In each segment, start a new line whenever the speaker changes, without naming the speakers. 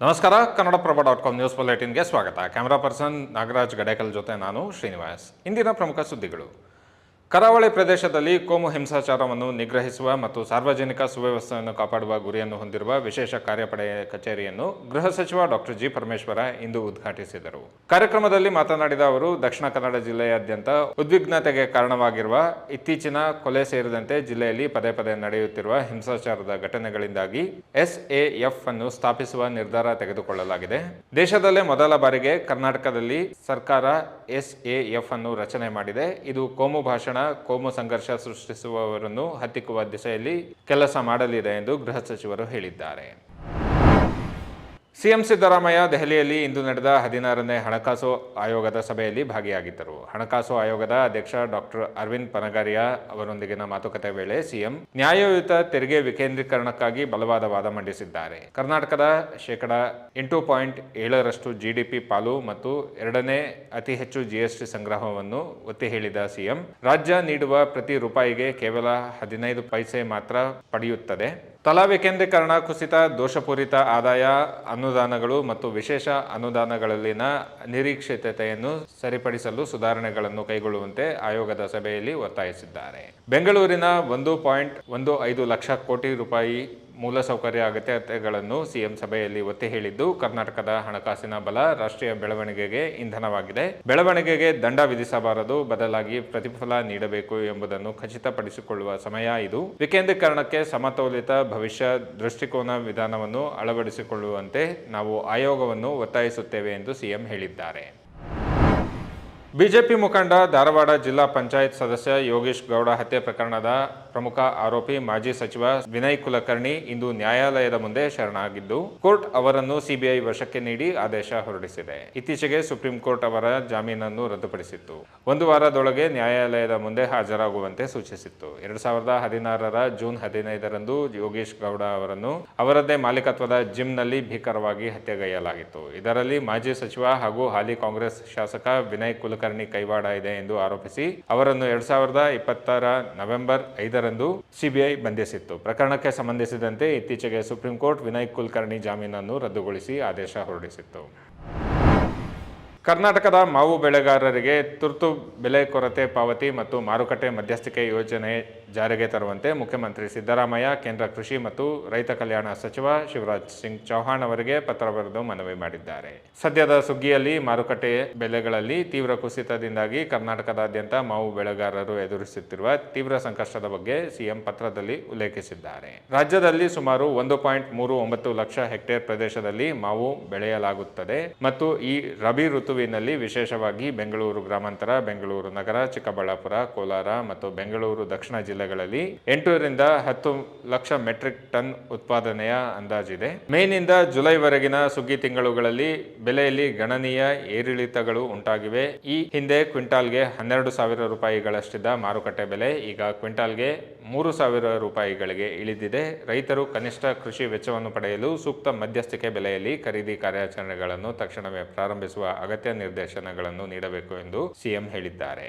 ನಮಸ್ಕಾರ Kannadaprabha dot com news ಬುಲೆಟಿನ್ಗೆ ಸ್ವಾಗತ. ಕ್ಯಾಮರಾ ಪರ್ಸನ್ ನಾಗರಾಜ್ ಗಡೇಕಲ್ ಜೊತೆ ನಾನು ಶ್ರೀನಿವಾಸ್. ಇಂದಿನ ಪ್ರಮುಖ ಸುದ್ದಿಗಳು. ಕರಾವಳಿ ಪ್ರದೇಶದಲ್ಲಿ ಕೋಮು ಹಿಂಸಾಚಾರವನ್ನು ನಿಗ್ರಹಿಸುವ ಮತ್ತು ಸಾರ್ವಜನಿಕ ಸುವ್ಯವಸ್ಥೆಯನ್ನು ಕಾಪಾಡುವ ಗುರಿಯನ್ನು ಹೊಂದಿರುವ ವಿಶೇಷ ಕಾರ್ಯಪಡೆ ಕಚೇರಿಯನ್ನು ಗೃಹ ಸಚಿವ ಡಾಕ್ಟರ್ ಜಿ ಪರಮೇಶ್ವರ ಇಂದು ಉದ್ಘಾಟಿಸಿದರು. ಕಾರ್ಯಕ್ರಮದಲ್ಲಿ ಮಾತನಾಡಿದ ಅವರು, ದಕ್ಷಿಣ ಕನ್ನಡ ಜಿಲ್ಲೆಯಾದ್ಯಂತ ಉದ್ವಿಗ್ನತೆಗೆ ಕಾರಣವಾಗಿರುವ ಇತ್ತೀಚಿನ ಕೊಲೆ ಸೇರಿದಂತೆ ಜಿಲ್ಲೆಯಲ್ಲಿ ಪದೇ ಪದೇ ನಡೆಯುತ್ತಿರುವ ಹಿಂಸಾಚಾರದ ಘಟನೆಗಳಿಂದಾಗಿ ಎಸ್ಎಎಫ್ ಅನ್ನು ಸ್ಥಾಪಿಸುವ ನಿರ್ಧಾರ ತೆಗೆದುಕೊಳ್ಳಲಾಗಿದೆ. ದೇಶದಲ್ಲೇ ಮೊದಲ ಬಾರಿಗೆ ಕರ್ನಾಟಕದಲ್ಲಿ ಸರ್ಕಾರ ಎಸ್ಎಎಫ್ ಅನ್ನು ರಚನೆ ಮಾಡಿದೆ. ಇದು ಕೋಮು ಭಾಷಣ ಕೋಮು ಸಂಘರ್ಷ ಸೃಷ್ಟಿಸುವವರನ್ನು ಹತ್ತಿಕ್ಕುವ ದಿಸೆಯಲ್ಲಿ ಕೆಲಸ ಮಾಡಲಿದೆ ಎಂದು ಗೃಹ ಸಚಿವರು ಹೇಳಿದ್ದಾರೆ. ಸಿಎಂ ಸಿದ್ದರಾಮಯ್ಯ ದೆಹಲಿಯಲ್ಲಿ ಇಂದು ನಡೆದ ಹದಿನಾರನೇ ಹಣಕಾಸು ಆಯೋಗದ ಸಭೆಯಲ್ಲಿ ಭಾಗಿಯಾಗಿದ್ದರು. ಹಣಕಾಸು ಆಯೋಗದ ಅಧ್ಯಕ್ಷ ಡಾಕ್ಟರ್ ಅರವಿಂದ್ ಪನಗಾರಿಯಾ ಅವರೊಂದಿಗಿನ ಮಾತುಕತೆ ವೇಳೆ ಸಿಎಂ ನ್ಯಾಯಯುತ ತೆರಿಗೆ ವಿಕೇಂದ್ರೀಕರಣಕ್ಕಾಗಿ ಬಲವಾದ ವಾದ ಮಂಡಿಸಿದ್ದಾರೆ. ಕರ್ನಾಟಕದ ಶೇಕಡ ಎಂಟು ಪಾಯಿಂಟ್ ಏಳರಷ್ಟು ಜಿಡಿಪಿ ಪಾಲು ಮತ್ತು ಎರಡನೇ ಅತಿ ಹೆಚ್ಚು ಜಿಎಸ್ಟಿ ಸಂಗ್ರಹವನ್ನು ಒತ್ತಿ ಹೇಳಿದ ಸಿಎಂ, ರಾಜ್ಯ ನೀಡುವ ಪ್ರತಿ ರೂಪಾಯಿಗೆ ಕೇವಲ ಹದಿನೈದು ಪೈಸೆ ಮಾತ್ರ ಪಡೆಯುತ್ತದೆ. ತಲಾ ವಿಕೇಂದ್ರೀಕರಣ, ಕುಸಿತ, ದೋಷಪೂರಿತ ಆದಾಯ, ಅನುದಾನಗಳು ಮತ್ತು ವಿಶೇಷ ಅನುದಾನಗಳಲ್ಲಿನ ನಿರೀಕ್ಷಿತತೆಯನ್ನು ಸರಿಪಡಿಸಲು ಸುಧಾರಣೆಗಳನ್ನು ಕೈಗೊಳ್ಳುವಂತೆ ಆಯೋಗದ ಸಭೆಯಲ್ಲಿ ಒತ್ತಾಯಿಸಿದ್ದಾರೆ. ಬೆಂಗಳೂರಿನ ಒಂದು ಪಾಯಿಂಟ್ ಒಂದು ಐದು ಲಕ್ಷ ಕೋಟಿ ರೂಪಾಯಿ ಮೂಲಸೌಕರ್ಯ ಅಗತ್ಯತೆಗಳನ್ನು ಸಿಎಂ ಸಭೆಯಲ್ಲಿ ಒತ್ತಿ ಹೇಳಿದ್ದು, ಕರ್ನಾಟಕದ ಹಣಕಾಸಿನ ಬಲ ರಾಷ್ಟ್ರೀಯ ಬೆಳವಣಿಗೆಗೆ ಇಂಧನವಾಗಿದೆ. ಬೆಳವಣಿಗೆಗೆ ದಂಡ ವಿಧಿಸಬಾರದು, ಬದಲಾಗಿ ಪ್ರತಿಫಲ ನೀಡಬೇಕು ಎಂಬುದನ್ನು ಖಚಿತಪಡಿಸಿಕೊಳ್ಳುವ ಸಮಯ ಇದು. ವಿಕೇಂದ್ರೀಕರಣಕ್ಕೆ ಸಮತೋಲಿತ ಭವಿಷ್ಯ ದೃಷ್ಟಿಕೋನ ವಿಧಾನವನ್ನು ಅಳವಡಿಸಿಕೊಳ್ಳುವಂತೆ ನಾವು ಆಯೋಗವನ್ನು ಒತ್ತಾಯಿಸುತ್ತೇವೆ ಎಂದು ಸಿಎಂ ಹೇಳಿದ್ದಾರೆ. ಬಿಜೆಪಿ ಮುಖಂಡ ಧಾರವಾಡ ಜಿಲ್ಲಾ ಪಂಚಾಯತ್ ಸದಸ್ಯ ಯೋಗೇಶ್ ಗೌಡ ಹತ್ಯೆ ಪ್ರಕರಣದ ಪ್ರಮುಖ ಆರೋಪಿ ಮಾಜಿ ಸಚಿವ ವಿನಯ್ ಕುಲಕರ್ಣಿ ಇಂದು ನ್ಯಾಯಾಲಯದ ಮುಂದೆ ಶರಣಾಗಿದ್ದು, ಕೋರ್ಟ್ ಅವರನ್ನು ಸಿಬಿಐ ವಶಕ್ಕೆ ನೀಡಿ ಆದೇಶ ಹೊರಡಿಸಿದೆ. ಇತ್ತೀಚೆಗೆ ಸುಪ್ರೀಂ ಕೋರ್ಟ್ ಅವರ ಜಾಮೀನನ್ನು ರದ್ದುಪಡಿಸಿತ್ತು. ಒಂದು ವಾರದೊಳಗೆ ನ್ಯಾಯಾಲಯದ ಮುಂದೆ ಹಾಜರಾಗುವಂತೆ ಸೂಚಿಸಿತ್ತು. ಎರಡ್ ಸಾವಿರದ ಹದಿನಾರರ ಜೂನ್ ಹದಿನೈದರಂದು ಯೋಗೇಶ್ ಗೌಡ ಅವರನ್ನು ಅವರದ್ದೇ ಮಾಲೀಕತ್ವದ ಜಿಮ್ನಲ್ಲಿ ಭೀಕರವಾಗಿ ಹತ್ಯೆಗೈಯಲಾಗಿತ್ತು. ಇದರಲ್ಲಿ ಮಾಜಿ ಸಚಿವ ಹಾಗೂ ಹಾಲಿ ಕಾಂಗ್ರೆಸ್ ಶಾಸಕ ವಿನಯ್ ಕುಲಕರ್ಣಿ ಕೈವಾಡ ಇದೆ ಎಂದು ಆರೋಪಿಸಿ ಅವರನ್ನು ಎರಡ್ ಸಾವಿರದ ಇಪ್ಪತ್ತರ ನವೆಂಬರ್ ಐದರಂದು ಸಿಬಿಐ ಬಂಧಿಸಿತ್ತು. ಪ್ರಕರಣಕ್ಕೆ ಸಂಬಂಧಿಸಿದಂತೆ ಇತ್ತೀಚೆಗೆ ಸುಪ್ರೀಂ ಕೋರ್ಟ್ ವಿನಯ್ ಕುಲಕರ್ಣಿ ಜಾಮೀನನ್ನು ರದ್ದುಗೊಳಿಸಿ ಆದೇಶ ಹೊರಡಿಸಿತ್ತು. ಕರ್ನಾಟಕದ ಮಾವು ಬೆಳೆಗಾರರಿಗೆ ತುರ್ತು ಬೆಲೆ ಕೊರತೆ ಪಾವತಿ ಮತ್ತು ಮಾರುಕಟ್ಟೆ ಮಧ್ಯಸ್ಥಿಕೆ ಯೋಜನೆ ಜಾರಿಗೆ ತರುವಂತೆ ಮುಖ್ಯಮಂತ್ರಿ ಸಿದ್ದರಾಮಯ್ಯ, ಕೇಂದ್ರ ಕೃಷಿ ಮತ್ತು ರೈತ ಕಲ್ಯಾಣ ಸಚಿವ ಶಿವರಾಜ್ ಸಿಂಗ್ ಚೌಹಾಣ್ ಅವರಿಗೆ ಪತ್ರ ಬರೆದು ಮನವಿ ಮಾಡಿದ್ದಾರೆ. ಸದ್ಯದ ಸುಗ್ಗಿಯಲ್ಲಿ ಮಾರುಕಟ್ಟೆ ಬೆಲೆಗಳಲ್ಲಿ ತೀವ್ರ ಕುಸಿತದಿಂದಾಗಿ ಕರ್ನಾಟಕದಾದ್ಯಂತ ಮಾವು ಬೆಳೆಗಾರರು ಎದುರಿಸುತ್ತಿರುವ ತೀವ್ರ ಸಂಕಷ್ಟದ ಬಗ್ಗೆ ಸಿಎಂ ಪತ್ರದಲ್ಲಿ ಉಲ್ಲೇಖಿಸಿದ್ದಾರೆ. ರಾಜ್ಯದಲ್ಲಿ ಸುಮಾರು ಒಂದು ಪಾಯಿಂಟ್ ಮೂರು ಒಂಬತ್ತು ಲಕ್ಷ ಹೆಕ್ಟೇರ್ ಪ್ರದೇಶದಲ್ಲಿ ಮಾವು ಬೆಳೆಯಲಾಗುತ್ತದೆ ಮತ್ತು ಈ ರಬಿ ಋತುವಿನಲ್ಲಿ ವಿಶೇಷವಾಗಿ ಬೆಂಗಳೂರು ಗ್ರಾಮಾಂತರ, ಬೆಂಗಳೂರು ನಗರ, ಚಿಕ್ಕಬಳ್ಳಾಪುರ, ಕೋಲಾರ ಮತ್ತು ಬೆಂಗಳೂರು ದಕ್ಷಿಣ ಜಿಲ್ಲೆಗಳಲ್ಲಿ ಎಂಟೂರಿಂದ ಹತ್ತು ಲಕ್ಷ ಮೆಟ್ರಿಕ್ ಟನ್ ಉತ್ಪಾದನೆಯ ಅಂದಾಜಿದೆ. ಮೇನಿಂದ ಜುಲೈವರೆಗಿನ ಸುಗ್ಗಿ ತಿಂಗಳುಗಳಲ್ಲಿ ಬೆಲೆಯಲ್ಲಿ ಗಣನೀಯ ಏರಿಳಿತಗಳು ಉಂಟಾಗಿವೆ. ಈ ಹಿಂದೆ ಕ್ವಿಂಟಾಲ್ಗೆ ಹನ್ನೆರಡು ಸಾವಿರ ರೂಪಾಯಿಗಳಷ್ಟಿದ್ದ ಮಾರುಕಟ್ಟೆ ಬೆಲೆ ಈಗ ಕ್ವಿಂಟಾಲ್ಗೆ ಮೂರು ಸಾವಿರ ರೂಪಾಯಿಗಳಿಗೆ ಇಳಿದಿದೆ. ರೈತರು ಕನಿಷ್ಠ ಕೃಷಿ ವೆಚ್ಚವನ್ನು ಪಡೆಯಲು ಸೂಕ್ತ ಮಧ್ಯಸ್ಥಿಕೆ ಬೆಲೆಯಲ್ಲಿ ಖರೀದಿ ಕಾರ್ಯಾಚರಣೆಗಳನ್ನು ತಕ್ಷಣವೇ ಪ್ರಾರಂಭಿಸುವ ಅಗತ್ಯ ನಿರ್ದೇಶನಗಳನ್ನು ನೀಡಬೇಕು ಎಂದು ಸಿಎಂ ಹೇಳಿದ್ದಾರೆ.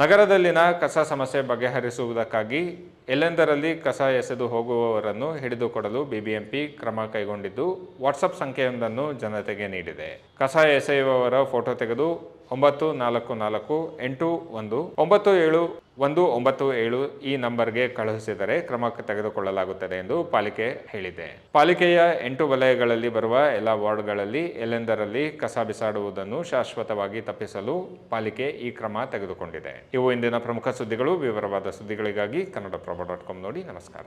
ನಗರದಲ್ಲಿನ ಕಸ ಸಮಸ್ಯೆ ಬಗೆಹರಿಸುವುದಕ್ಕಾಗಿ ಎಲ್ಲೆಂದರಲ್ಲಿ ಕಸ ಎಸೆದು ಹೋಗುವವರನ್ನು ಹಿಡಿದುಕೊಡಲು ಬಿಬಿಎಂಪಿ ಕ್ರಮ ಕೈಗೊಂಡಿದ್ದು ವಾಟ್ಸಪ್ ಸಂಖ್ಯೆಯೊಂದನ್ನು ಜನತೆಗೆ ನೀಡಿದೆ. ಕಸ ಎಸೆಯುವವರ ಫೋಟೋ ತೆಗೆದು ಒಂಬತ್ತು ನಾಲ್ಕು ನಾಲ್ಕು ಎಂಟು ಒಂದು ಒಂಬತ್ತು ಏಳು ಒಂದು ಒಂಬತ್ತು ಏಳು ಈ ನಂಬರ್ಗೆ ಕಳುಹಿಸಿದರೆ ಕ್ರಮ ತೆಗೆದುಕೊಳ್ಳಲಾಗುತ್ತದೆ ಎಂದು ಪಾಲಿಕೆ ಹೇಳಿದೆ. ಪಾಲಿಕೆಯ ಎಂಟು ವಲಯಗಳಲ್ಲಿ ಬರುವ ಎಲ್ಲ ವಾರ್ಡ್ಗಳಲ್ಲಿ ಎಲ್ಲೆಂದರಲ್ಲಿ ಕಸ ಬಿಸಾಡುವುದನ್ನು ಶಾಶ್ವತವಾಗಿ ತಪ್ಪಿಸಲು ಪಾಲಿಕೆ ಈ ಕ್ರಮ ತೆಗೆದುಕೊಂಡಿದೆ. ಇವು ಇಂದಿನ ಪ್ರಮುಖ ಸುದ್ದಿಗಳು. ವಿವರವಾದ ಸುದ್ದಿಗಳಿಗಾಗಿ ಕಾಮ್ ನೋಡಿ. ನಮಸ್ಕಾರ.